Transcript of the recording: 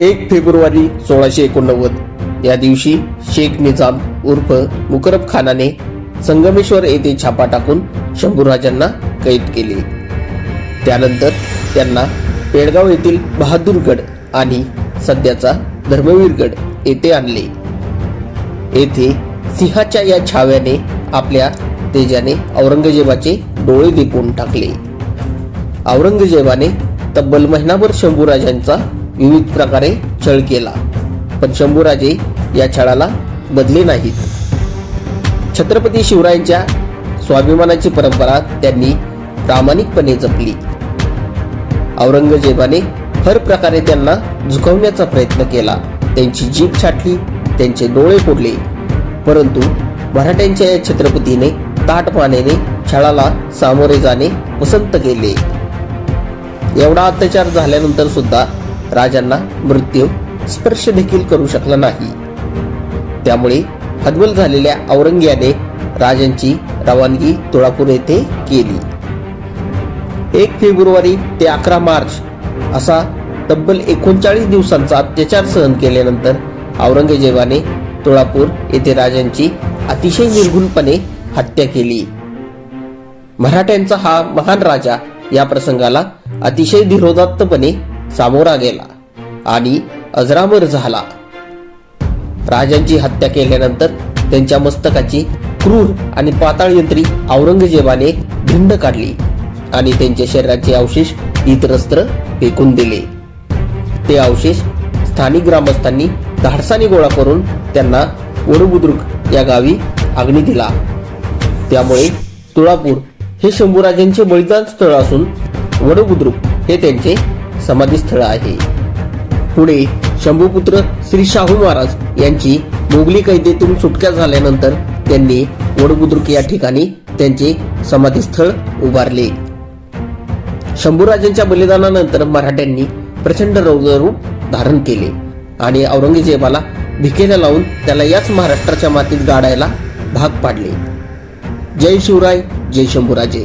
एक फेब्रुवारी सोळाशे एकोणनव्वद. या दिवशी शेख निजाम उर्फ मुकरब खानाने संगमेश्वर येथे छापा टाकून शंभूराजांना कैद केले. त्यानंतर त्यांना पेडगाव येथील बहादूरगड आणि सध्याचा धर्मवीरगड येथे आणले. येथे सिंहाच्या या छाव्याने आपल्या तेजाने औरंगजेबाचे डोळे दिपून टाकले. औरंगजेबाने तब्बल महिनाभर शंभूराजांचा विविध प्रकारे छळ केला. पण शंभूराजे या छळाला बदले नाहीत. छत्रपती शिवरायांच्या स्वाभिमानाची परंपरा त्यांनी प्रामाणिकपणे जपली. औरंगजेबाने हर प्रकारे त्यांना झुकवण्याचा प्रयत्न केला. त्यांची जीभ छाटली त्यांचे डोळे फोडले. परंतु मराठ्यांच्या या छत्रपतीने ताटपाण्याने छळाला सामोरे जाणे पसंत केले. एवढा अत्याचार झाल्यानंतर सुद्धा राजांना मृत्यू स्पर्श देखील करू शकला नाही. त्यामुळे हतबल झालेल्या औरंगियाने राजांची रवानगी तुळापूर येथे केली. एक फेब्रुवारी ते अकरा मार्च असा तब्बल एकोणचाळीस दिवसांचा अत्याचार सहन केल्यानंतर औरंगजेबाने तुळापूर येथे राजांची अतिशय निर्घुणपणे हत्या केली. मराठ्यांचा हा महान राजा या प्रसंगाला अतिशय धीरोदात्तपणे सामोरा गेला आणि अजरामर झाला. राजांची हत्या केल्यानंतर त्यांच्या मस्तकाची क्रूर आणि पाताळ यंत्री औरंगजेबाने भिंड काढली आणि त्यांच्या शरीराचे अवशेष इतरस्त्र फेकून दिले. ते अवशेष स्थानिक ग्रामस्थांनी धाडसाने गोळा करून त्यांना वडबुद्रुक या गावी अग्नी दिला. त्यामुळे तुळापूर हे शंभूराजांचे बलिदान स्थळ असून वडबुद्रुक हे त्यांचे समाधीस्थळ आहे. पुढे शंभूपुत्र श्री शाहू महाराज यांची मोगली कैदेतून सुटका झाल्यानंतर त्यांनी वडबुद्रुक या ठिकाणी त्यांचे समाधीस्थळ उभारले. शंभूराजांच्या बलिदानानंतर मराठ्यांनी प्रचंड रौद्ररूप धारण केले आणि औरंगजेबाला भिकेला लावून त्याला याच महाराष्ट्राच्या मातीत गाडायला भाग पाडले. जय शिवराय जय शंभूराजे.